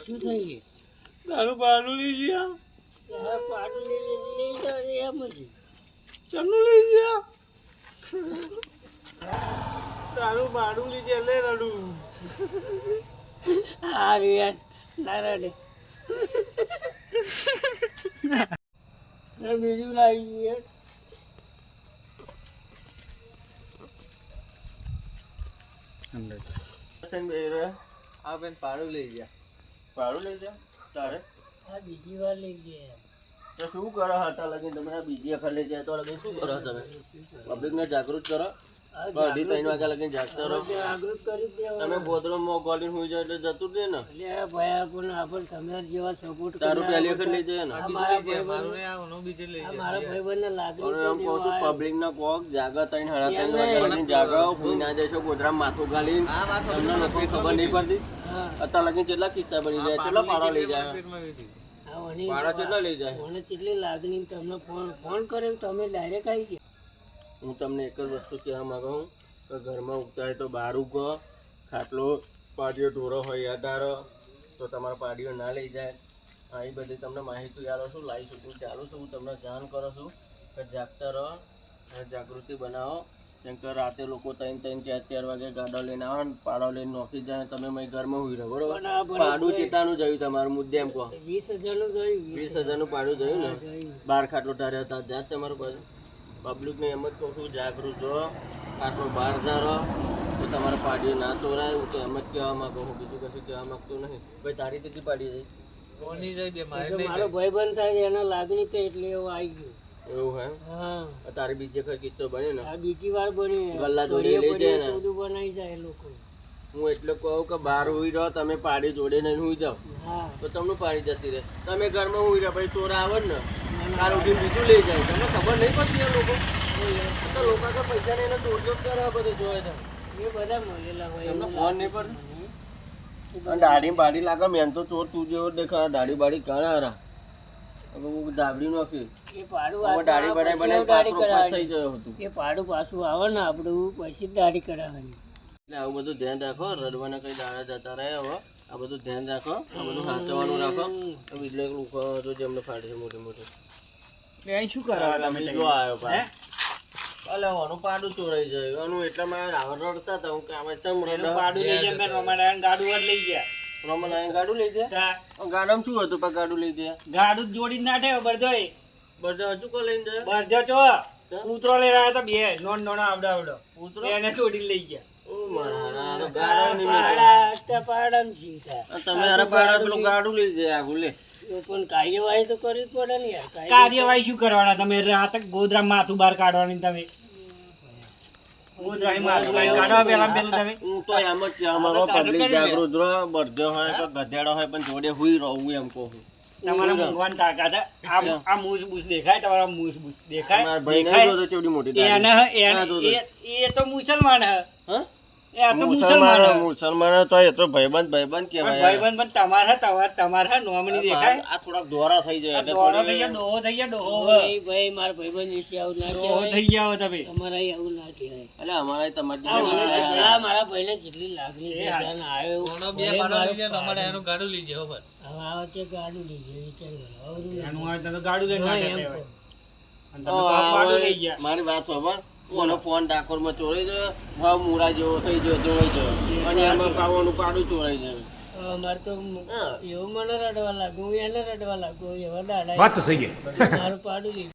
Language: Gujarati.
શું થઈ ગયું તારું ભાડું લઈ ગયા તારા પાડી લઈ ગયા તારું ભાડું લઈ ગયા લે રડું. હા યાર ના રડે. બીજું લાવી ગયું યાર આ બેન પાડું લઈ ગયા પાડું લઈ ગયા તારે? આ બીજી વાર લઈ ગયા તો શું કરો? હતા લગીન તમે આ બીજી વખત લઈ જાય તો લગીન શું કરો તમે? પબ્લિકને જાગૃત કરો. અઢી ત્રણ વાગ્યા લગીન જાગતા રહો કરી તમે ગોલીને એટલે જતું રહે ને. એટલે આપણે તમે જેવા સપોર્ટ તારું પહેલી વખત લઈ જાય ને. મારા ભાઈબંધ આ મારા ભાઈબંધને લાગણી એમ કહું છું પબ્લિક ના કોક જાગા ત્રણ સાડા ત્રણ વાગ્યા લગીન જાગો ભૂઈ ના જશો ગોધરામાં માથું ગાલી તમને લોકોને ખબર નહીં પડતી? અત્યારે લગીન કેટલા કિસ્સા બની જાય? કેટલા પાડો લઈ જાય? પાડા કેટલા લઈ જાય? મને કેટલી લાગણી તમને ફોન ફોન કર્યો તમે ડાયરેક્ટ આવી ગયા? હું તમને એક જ વસ્તુ કહેવા માંગુ છું કે ઘરમાં ઉગતા હોય તો બહાર ઉગો. ખાટલો પાડીઓ ઢોરો હોય યાદારો તો તમારા પાડીઓ ના લઈ જાય. આવી બધી તમને માહિતી આલો છું લાઈવ શૂટિંગ ચાલુ છું. હું તમને જાણ કરું છું કે જાગતા રહો જાગૃતિ બનાવો. જેમ કે રાતે લોકો ત્રણ ત્રણ ચાર ચાર વાગે ગાડો લઈને આવે ને પાડો લઈને નોખી જાય તમે મય ઘરમાં હુઈ રહ્યો બરોબર. પાડું ચેતાનું જોયું તમારું મુદ્દે એમ કહો. વીસ હજારનું જોયું વીસ હજારનું પાડું જોયું ને? બાર ખાટલો ઢાર્યા હતા જાત તમારું બાજુ પબ્લિકને એમ જ કહું છું જાગૃત રહો આટલો બહાર ના રહો તો તમારે પાડીઓ ના ચોરાય હું તો એમ જ કહેવા માંગુ છું બીજું કશું કહેવા માંગતો નહીં. ભાઈ તારી કેટલી પાડી જાય તો મારો ભાઈબંધ થાય એના લાગણી થઈ એટલે એવું આવી ગયું. એવું હે? હા. તારી બીજે ખર કિસ્સો બન્યો ને? આ બીજી વાર બની ગલ્લા જોડી લઈ જાય ને? ચૌદું બનાવી જાય લોકો. હું એટલે કહું કે બહાર હોઈ રહો તમે પાડી જોડે નહીં હોઈ જાઓ તો તમને પાડી જતી રહે. તમે ઘરમાં હોઈ રહો ભાઈ ચોરા આવે ને. કાલ ઉઠીને બીજું લઈ જાય તમને ખબર નહીં પડતી એ લોકો? તો લોકો તો પૈસા ને એને જ કરે બધું જોયે તમે એ બધા મળેલા હોય તમને ફોન નહીં પડતો? દાઢી બાડી લાગે મેન તો ચોર તું જેવો દેખાય દાઢી બાડી કરે હારા. હવે હું દાબડી નાખી. એ પાડું દાઢી બનાવી બનાવી થઈ ગયો હતું. એ પાડું પાછું આવે ને આપણું પછી જ દાઢી કરાવવાની. એટલે આવું બધું ધ્યાન રાખો રડવાના કઈ દાડા જતા રહે હવે આ બધું ધ્યાન રાખો આ બધું સાચવવાનું રાખો. આ બીજું એક લોકો હતો જેમને ફાડી છે મોટી મોટી શું તમે જો આવ્યો ભાઈ. અલે પાડું ચોરાઈ જાય. એટલામાં રાવણ રડતા હતા હું કે આમાં ચમ રડે? પાડું લઈ જાય મેં રમાડાને ગાડું જ લઈ ગયા. રમણ આઈને ગાડું લઈ ગયા? ગાડામાં શું હતું પા ગાડું લઈ ગયા? ગાડું જોડી ના થયો બરદો બધા હજુ કો લઈને જાય? ચો કૂતરો લઈ રહ્યા હતા બે નોન નોના આવડો આવડો. કૂતરો? એને છોડી લઈ ગયા. કાર્યવાહી તો કરવી જ પડે ને યાર. કાયદો- કાર્યવાહી શું કરવાના? તમે રાત ગોધરા માથું બહાર કાઢવાની તમે. ગોધરા માથું બહાર કાઢવા પેલા પેલું તમે? હું તો એમ જ કહેવા માંગુ પબ્લિક જાગૃત રહો બળદો હોય કે ગધેડો હોય પણ જોડે હુઈ રહું એમ કહું છું. તમારા મૂંગવાની તાકાત હે. આ આ મૂસ બૂસ દેખાય? તમારા મૂસ બૂસ દેખાય? એને. એ એ તો મુસલમાન હે? મુસલમાન હે. મુસલમાન મુસલમાન તો એ તો ભાઈબંધ ભાઈબંધ કહેવાય ભાઈબંધ પણ તમારે હે, તમારે તમારે નોમની દેખાય? આ થોડાક દોરા થઈ જાય આ એટલે દોરો થોડી- થઈ ગયા ડોહો થઈ ગયા ડોહો ભાઈ ભાઈ મારા ભાઈબંધ વિશે આવું ના ડોહો કહેવાય. થઈ ગયા હો તમે. તમારા આવું ના કહેવાય. એટલે અમારે તમારી આ આ મારા ભાઈને જેટલી લાગણી છે આવ્યો. ભલે મારું પાડું. હવે આ વખતે ગાડું લઈ જાય વિચાર હવે હું એનું ગાડું લઈને નાખે એમ કહેવાય. તો આ ગાડું હવે લઈ ગયા. મારી વાત ખબર એનો ફોન ડાકોરમાં ચોરાઈ ગયો? ભાવ મૂળા જેવો થઈ ગયો જોઈ ગયો. અને એમાં પાવાનું પાડું ચોરાઈ ગયું. અમારે તો હા. એવું મને રડવા લાગ્યું એને રડવા લાગ્યું એવા દાડા વાત તો સહી મારું પાડું